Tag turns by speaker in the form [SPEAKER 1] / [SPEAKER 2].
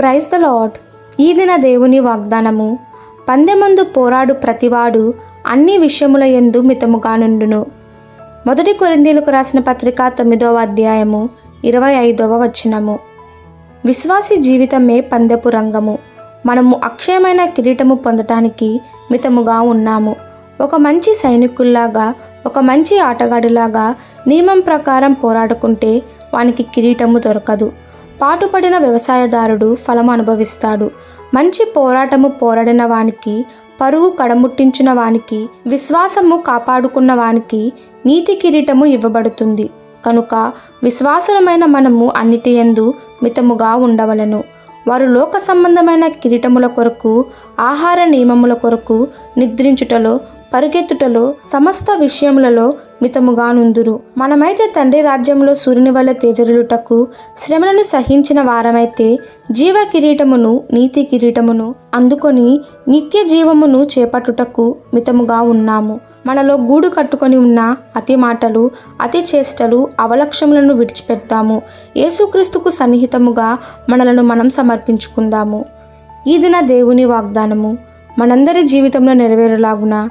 [SPEAKER 1] Praise the lord ఈ దిన దేవుని వాగ్దానము పందెమందు పోరాడు ప్రతివాడు అన్ని విషయముల యందు మితముగా నుండును. మొదటి కొరిందీలకు రాసిన పత్రిక తొమ్మిదవ అధ్యాయము ఇరవై ఐదవ వచనము. విశ్వాసి జీవితమే పందెపు రంగము. మనము అక్షయమైన కిరీటము పొందటానికి మితముగా ఉన్నాము. ఒక మంచి సైనికుల్లాగా ఒక మంచి ఆటగాడిలాగా నియమం ప్రకారం పోరాడుకుంటే వానికి కిరీటము దొరకదు. పాటుపడిన వ్యవసాయదారుడు ఫలం అనుభవిస్తాడు. మంచి పోరాటము పోరాడిన వానికి పరువు కడముట్టించిన వానికి విశ్వాసము కాపాడుకున్న వానికి నీతి కిరీటము ఇవ్వబడుతుంది. కనుక విశ్వాసులమైన మనము అన్నిటి యందు మితముగా ఉండవలెను. వారు లోక సంబంధమైన కిరీటముల కొరకు ఆహార నియమముల కొరకు నిద్రించుటలో పరిగెత్తుటలో సమస్త విషయములలో మితముగా నుందురు మనమైతే తండ్రి రాజ్యంలో సూర్యుని వల్ల తేజరులుటకు శ్రమలను సహించిన వారమైతే జీవ కిరీటమును నీతి కిరీటమును అందుకొని నిత్య జీవమును చేపట్టుటకు మితముగా ఉన్నాము. మనలో గూడు కట్టుకొని ఉన్న అతి మాటలు అతి చేష్టలు అవలక్ష్యములను విడిచిపెడతాము. యేసుక్రీస్తుకు సన్నిహితముగా మనలను మనం సమర్పించుకుందాము. ఈ దిన దేవుని వాగ్దానము. మనందరి జీవితంలో నెరవేరులాగునా